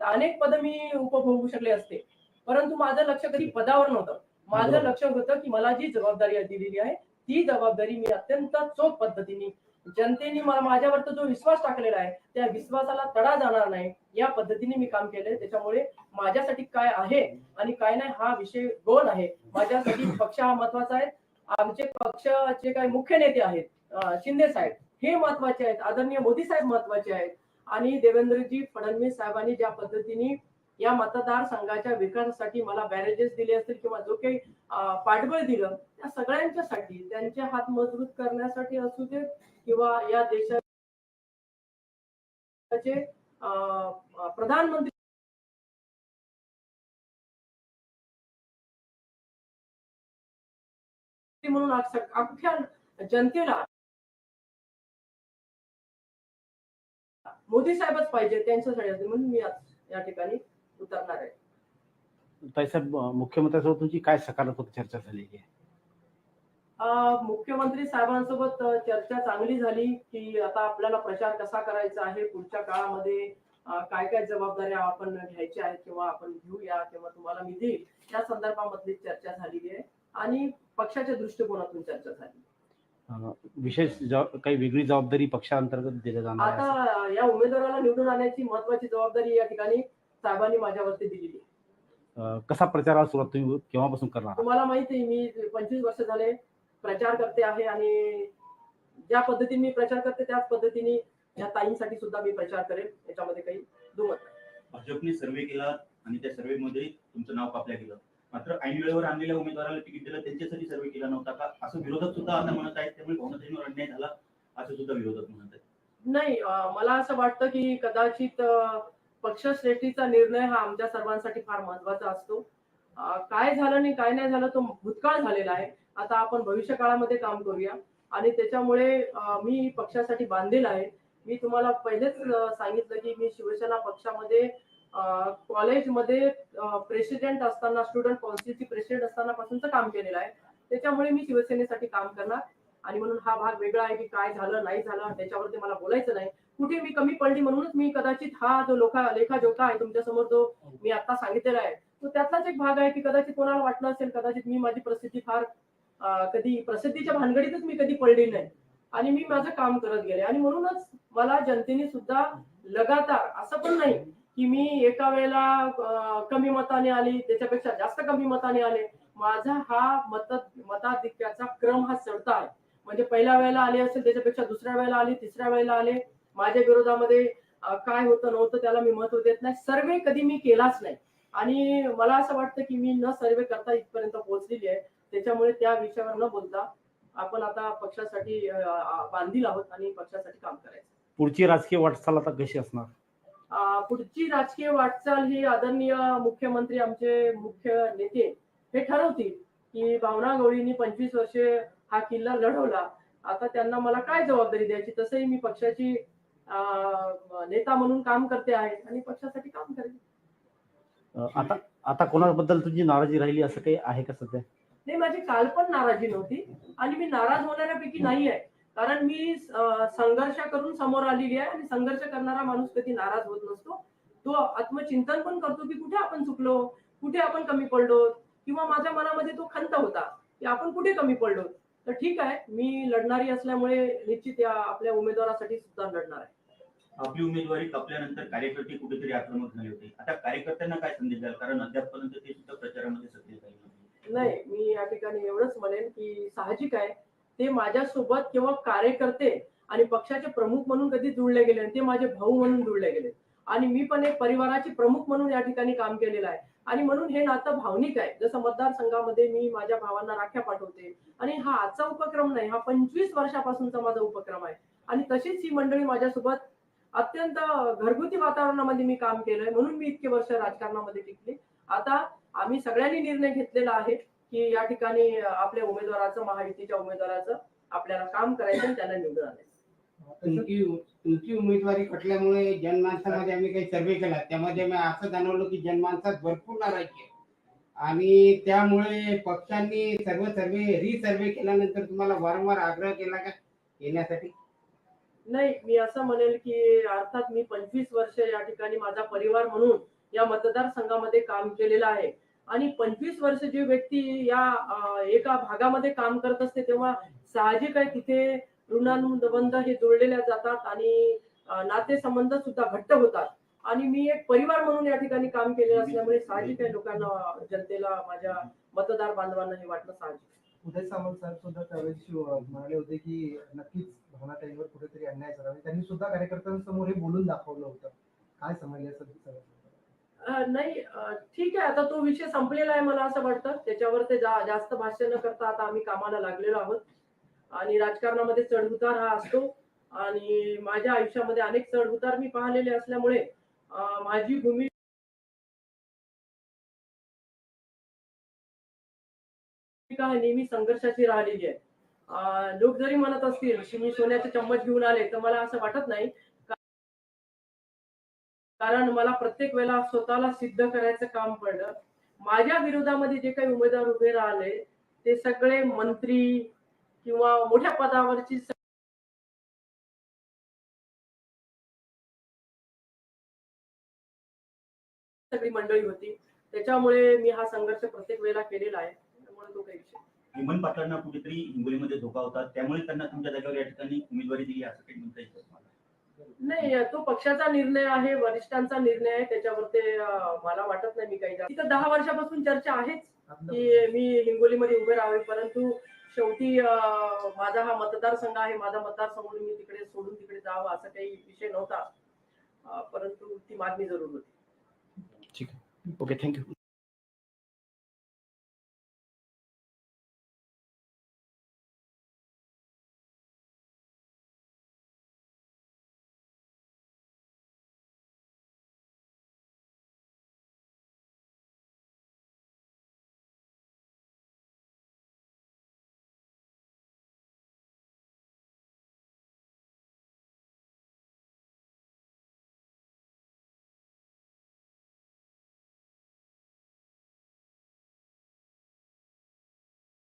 तर अनेक पद मी उपभोगू शकले असते. परंतु माझं लक्ष कधी पदावर नव्हतं. माझं. लक्ष होतं की मला जी जबाबदारी दिलेली आहे ती जबाबदारी मी अत्यंत चोख पद्धतीने जनतेने मला माझ्यावरती जो विश्वास टाकलेला आहे त्या विश्वासाला तडा जाणार नाही या पद्धतीने मी काम केलंय. त्याच्यामुळे माझ्यासाठी काय आहे आणि काय नाही हा विषय गोल आहे. माझ्यासाठी पक्ष हा महत्त्वाचा आहे. आमचे पक्षाचे काही मुख्य नेते आहेत शिंदे साहेब हे महत्त्वाचे आहेत. आदरणीय मोदी साहेब महत्त्वाचे आहेत. आणि देवेंद्रजी फडणवीस साहेबांनी ज्या पद्धतीने या मतदारसंघाच्या विकासासाठी मला बॅरेजेस दिले असतील किंवा जो काही पाठबळ दिलं त्या सगळ्यांच्यासाठी त्यांचे हात मजबूत करण्यासाठी असू दे किंवा या देशाचे प्रधानमंत्री म्हणून अख्ख्या जनतेला मोदी साहेबच पाहिजे त्यांच्यासाठी म्हणून मी आज या ठिकाणी उतरणार आहे. ताईसाहेब मुख्यमंत्र्यांसोबत तुमची काय सकारात्मक चर्चा झालेली आहे? अं, मुख्यमंत्री साहेबांसोबत चर्चा चांगली झाली की आता आपल्याला प्रचार कसा करायचा आहे पुढच्या काळामध्ये काय काय जबाबदाऱ्या आपण घ्यायच्या आहेत किंवा आपण घेऊया किंवा तुम्हाला मी देईल त्या संदर्भामधली चर्चा झालेली आहे. आणि पक्षाच्या दृष्टिकोनातून चर्चा झाली विशेष काही वेगळी जबाबदारी पक्षांतर्गत दिल्या जाणार? आता या उमेदवाराला निवडून आणण्याची महत्वाची जबाबदारी या ठिकाणी साहेबांनी माझ्यावरती दिलेली कसा प्रचाराला सुरुवात तुम्ही केव्हापासून करणार आहात? तुम्हाला माहिती आहे मी पंचवीस वर्ष झाले प्रचार करते आहे आणि ज्या पद्धतीने मी प्रचार करते त्याच पद्धतीने या ताईंसाठी सुद्धा मी प्रचार करेल याच्यामध्ये काही दुमत नाही. भाजपने सर्वे केला आणि त्या सर्वे मध्ये तुमचं नाव कापल्या गेलं मात्र ऐन वेळेवर आणलेल्या उमेदवाराला तिकीट दिलं त्यांच्यासाठी सर्वे केला नव्हता का? असं विरोधक सुद्धा आता म्हणत आहेत त्यामुळे भावनाताईंवर अन्याय झाला असं सुद्धा विरोधक म्हणत आहेत. नाही मला असं वाटतं की कदाचित पक्षश्रेष्ठीचा निर्णय हा आमच्या सर्वांसाठी फार महत्त्वाचा असतो. काय झालं आणि काय नाही झालं तो भूतकाळ झालेला आहे. आता आपण भविष्य काळामध्ये काम करूया. आणि त्याच्यामुळे मी पक्षासाठी बांधील आहे. मी तुम्हाला पहिलेच सांगितलं की मी शिवसेना पक्षामध्ये कॉलेजमध्ये प्रेसिडेंट असताना स्टुडंट काउन्सिलची प्रेसिडेंट असताना पासूनच काम केलेलं आहे. त्याच्यामुळे मी शिवसेनेसाठी काम करणार आणि म्हणून हा भाग वेगळा आहे की काय झालं नाही झालं त्याच्यावरती मला बोलायचं नाही. कुठे मी कमी पडली म्हणूनच मी कदाचित हा जो लोका लेखा जोखा आहे तुमच्यासमोर जो मी आता सांगितलेला आहे तो त्यातलाच एक भाग आहे की कदाचित कोणाला वाटलं असेल कदाचित मी माझी प्रसिद्धी फार कधी प्रसिद्धीच्या भानगडीतच मी कधी पडली नाही. आणि मी माझं काम करत गेले. आणि म्हणूनच मला जनतेने सुद्धा लगातार असं पण नाही की मी एका वेळेला कमी मताने आली त्याच्यापेक्षा जास्त कमी मताने आले. माझा हा मत मताधिक्याचा क्रम हा चढता आहे. म्हणजे पहिल्या वेळेला आले असेल त्याच्यापेक्षा दुसऱ्या वेळेला आले तिसऱ्या वेळेला आले. माझ्या विरोधामध्ये काय होतं नव्हतं त्याला मी महत्त्व देत नाही. सर्वे कधी मी केलाच नाही. आणि मला असं वाटतं की मी न सर्वे करता इथपर्यंत पोहोचलेली आहे. त्याच्यामुळे त्या विषयावर न बोलता आपण आता पक्षासाठी बांधील आहोत आणि पक्षासाठी काम करायचं. पुढची राजकीय वाटचाल आता कशी असणार? पुढची राजकीय वाटचाल ही आदरणीय मुख्यमंत्री आमचे मुख्य नेते हे ठरवतील की भावना गवळींनी पंचवीस वर्षे हा किल्ला लढवला. आता त्यांना मला काय जबाबदारी द्यायची? तसंही मी पक्षाची नेता म्हणून काम करते आहे आणि पक्षासाठी काम करेल आता आता कोणाबद्दल तुझी नाराजी राहिली? असं काही आहे का सध्या? नाही माझी काल पण नाराजी नव्हती आणि मी नाराज होणाऱ्यापैकी नाही आहे कारण मी संघर्ष करून समोर आलेली आहे आणि संघर्ष करणारा माणूस कधी नाराज होत नसतो. तो आत्मचिंतन पण करतो की कुठे आपण चुकलो कुठे आपण कमी पडलो किंवा माझ्या मनामध्ये तो खंत होता की आपण कुठे कमी पडलो. तर ठीक आहे मी लढणारी असल्यामुळे निश्चित या आपल्या उमेदवारासाठी सुद्धा लढणार आहे. आपली उमेदवारी कापल्यानंतर कार्यकर्ते कुठेतरी आक्रमक झाले होते. आता कार्यकर्त्यांना काय संदेश द्याल? कारण अद्यापपर्यंत ते सुद्धा प्रचारामध्ये सक्रिय झाले. नाही मी या ठिकाणी एवढंच म्हणेन की साहजिक आहे. ते माझ्यासोबत किंवा कार्यकर्ते आणि पक्षाचे प्रमुख म्हणून कधी जुळले गेले आणि ते माझे भाऊ म्हणून जुळले गेले. आणि मी पण एक परिवाराचे प्रमुख म्हणून या ठिकाणी काम केलेलं आहे. आणि म्हणून हे नातं भावनिक आहे. जसं मतदारसंघामध्ये मी माझ्या भावांना राख्या पाठवते. आणि हा आजचा उपक्रम नाही हा पंचवीस वर्षापासूनचा माझा उपक्रम आहे. आणि तशीच ही मंडळी माझ्यासोबत अत्यंत घरगुती वातावरणामध्ये मी काम केलंय. म्हणून मी इतके वर्ष राजकारणामध्ये टिकले. आता आम्ही सगळ्यांनी निर्णय घेतलेला आहे. की या ठिकाणी आपल्या उमेदवाराचं महायुतीच्या उमेदवाराचं आपल्याला काम करायचं त्यांना निवडून आणायचं. तुमची तुमची उमेदवारी खटल्यामुळे जनमानसामध्ये आम्ही काही सर्वे केला. त्यामध्ये मी असं जाणवलं की जनमानसात भरपूर नाराजी आहे. आणि त्यामुळे पक्षांनी सर्व सर्वे रिसर्वे केल्यानंतर तुम्हाला वारंवार आग्रह केला का येण्यासाठी? नाही मी असं म्हणेल की अर्थात मी पंचवीस वर्ष या ठिकाणी माझा परिवार म्हणून या मतदारसंघामध्ये काम केलेलं आहे. आणि पंचवीस वर्ष जी व्यक्ती या एका भागामध्ये काम करत असते तेव्हा साहजिक आहे तिथे ऋणानुबंध हे जोडलेल्या जातात आणि नातेसंबंध सुद्धा घट्ट होतात. आणि मी एक परिवार म्हणून या ठिकाणी काम केले असल्यामुळे साहजिक आहे लोकांना जनतेला माझ्या मतदार बांधवांना हे वाटणं साहजिक उदय सामंत साहेब सुद्धा त्यावेळेस म्हणाले होते की नक्कीच भावनाताईवर कुठेतरी अन्याय झाला. त्यांनी सुद्धा कार्यकर्त्यांसमोर हे बोलून दाखवलं होतं. काय समजलं असं नाही ठीक आहे आता तो विषय संपलेला आहे मला असं वाटतं. त्याच्यावर ते जा- जास्त भाष्य न करता आता आम्ही कामाला लागलेलो आहोत. आणि राजकारणामध्ये चढउतार हा असतो. आणि माझ्या आयुष्यामध्ये अनेक चढउतार मी पाहिलेले असल्यामुळे माझी भूमी नेहमी संघर्षाची राहिलेली आहे. लोक जरी म्हणत असतील की मी सोन्याचे चम्मच घेऊन आले तर मला असं वाटत नाही. कारण मला प्रत्येक वेळेला स्वतःला सिद्ध करायचं काम पडलं. माझ्या विरोधामध्ये जे काही उमेदवार उभे राहिले ते सगळे मंत्री किंवा मोठ्या पदावरची सगळी मंडळी होती. त्याच्यामुळे मी हा संघर्ष प्रत्येक वेळेला केलेला आहे. त्यामुळे तो काही विषय हेमंत पाटलांना कुठेतरी हिंगोलीमध्ये धोका होता. त्यामुळे त्यांना तुमच्या जागेवर या ठिकाणी उमेदवारी दिली असं काही म्हणता येईल नाही तो पक्षाचा निर्णय आहे वरिष्ठांचा निर्णय आहे त्याच्यावर ते अं, मला वाटत नाही मी काही तिथं दहा वर्षापासून चर्चा आहेच की मी हिंगोलीमध्ये उभे राहावे परंतु शेवटी माझा हा मतदारसंघ आहे माझा मतदारसंघ म्हणून मी तिकडे सोडून तिकडे जावं असा काही विषय नव्हता. परंतु ती मागणी जरूर होती. ठीक आहे. Okay thank you.